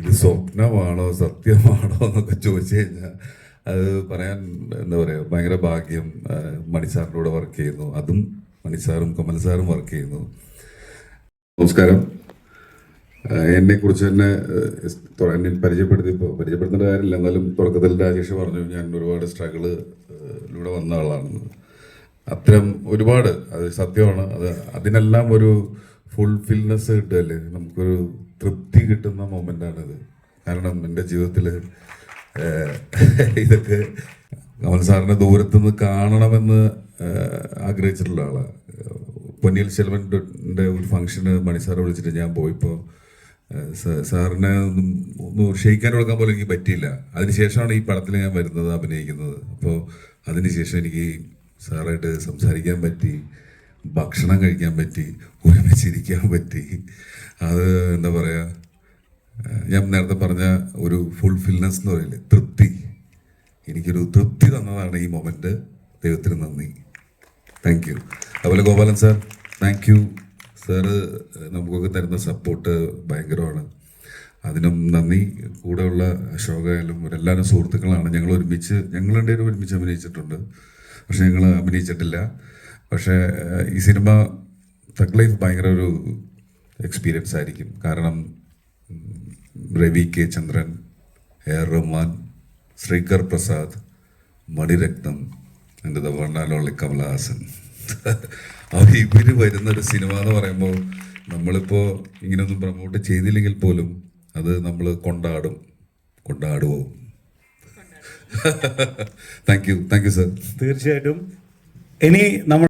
ഇത് സ്വപ്നമാണോ സത്യമാണോ എന്നൊക്കെ ചോദിച്ചു കഴിഞ്ഞാൽ അത് പറയാൻ എന്താ പറയുക ഭയങ്കര ഭാഗ്യം മണിസാറിന്റെ കൂടെ വർക്ക് ചെയ്യുന്നു. അതും മണിസാറും കമൽ സാറും വർക്ക് ചെയ്യുന്നു. നമസ്കാരം. എന്നെ കുറിച്ച് തന്നെ എന്നെ പരിചയപ്പെടുത്തി പരിചയപ്പെടുത്തേണ്ട കാര്യമില്ല. എന്നാലും തുടക്കത്തിൽ രാജേഷ് പറഞ്ഞു ഞാൻ ഒരുപാട് സ്ട്രഗിളിലൂടെ വന്ന ആളാണെന്ന്. അത്തരം ഒരുപാട് അത് സത്യമാണ്. അത് അതിനെല്ലാം ഒരു ഫുൾഫിൽനെസ് കിട്ടുകയല്ലേ? നമുക്കൊരു തൃപ്തി കിട്ടുന്ന മൊമെന്റാണിത് കാരണം എന്റെ ജീവിതത്തിൽ ഇതൊക്കെ കമൽ സാറിനെ ദൂരത്തുനിന്ന് കാണണമെന്ന് ആഗ്രഹിച്ചിട്ടുള്ള ആളാണ് പൊന്നിയിൽ ശെൽവന്റെ ഒരു ഫംഗ്ഷന് മണിസാറെ വിളിച്ചിട്ട് ഞാൻ പോയിപ്പോൾ സാറിനെ ഒന്നും ക്ഷയിക്കാൻ കൊടുക്കാൻ പോലും എനിക്ക് പറ്റിയില്ല. അതിനുശേഷമാണ് ഈ പടത്തിൽ ഞാൻ വരുന്നത് അഭിനയിക്കുന്നത്. അപ്പോൾ അതിനുശേഷം എനിക്ക് സാറായിട്ട് സംസാരിക്കാൻ പറ്റി ഭക്ഷണം കഴിക്കാൻ പറ്റി ഒരുമിച്ചിരിക്കാൻ പറ്റി. അത് എന്താ പറയുക ഞാൻ നേരത്തെ പറഞ്ഞ ഒരു ഫുൾഫിൽനെസ് എന്ന് പറയില്ലേ? തൃപ്തി. എനിക്കൊരു തൃപ്തി തന്നതാണ് ഈ മൊമെന്റ് ദൈവത്തിന് നന്ദി. താങ്ക് യു അതുപോലെ Gopalan sir thank you sir നമുക്കൊക്കെ തരുന്ന സപ്പോർട്ട് ഭയങ്കരമാണ്. അതിനും നന്ദി. കൂടെയുള്ള അശോകായാലും എല്ലാവരും സുഹൃത്തുക്കളാണ്. ഞങ്ങൾ ഒരുമിച്ച് ഞങ്ങൾ രണ്ടുപേരും ഒരുമിച്ച് അഭിനയിച്ചിട്ടുണ്ട്. പക്ഷെ ഞങ്ങൾ അഭിനയിച്ചിട്ടില്ല. പക്ഷേ ഈ സിനിമ തക് ലൈഫ് ഭയങ്കര ഒരു എക്സ്പീരിയൻസ് ആയിരിക്കും. കാരണം Ravi K Chandran A R Rahman Sreekar Prasad Mani Ratnam എന്റെ ദ കമലഹാസൻ. അവർ ഇവർ വരുന്ന ഒരു സിനിമ എന്ന് പറയുമ്പോൾ നമ്മളിപ്പോൾ ഇങ്ങനെയൊന്നും പ്രൊമോട്ട് ചെയ്തില്ലെങ്കിൽ പോലും അത് നമ്മൾ കൊണ്ടാടും. കൊണ്ടാടുവോ? Thank you thank you sir തീർച്ചയായിട്ടും. ഇനി നമ്മൾ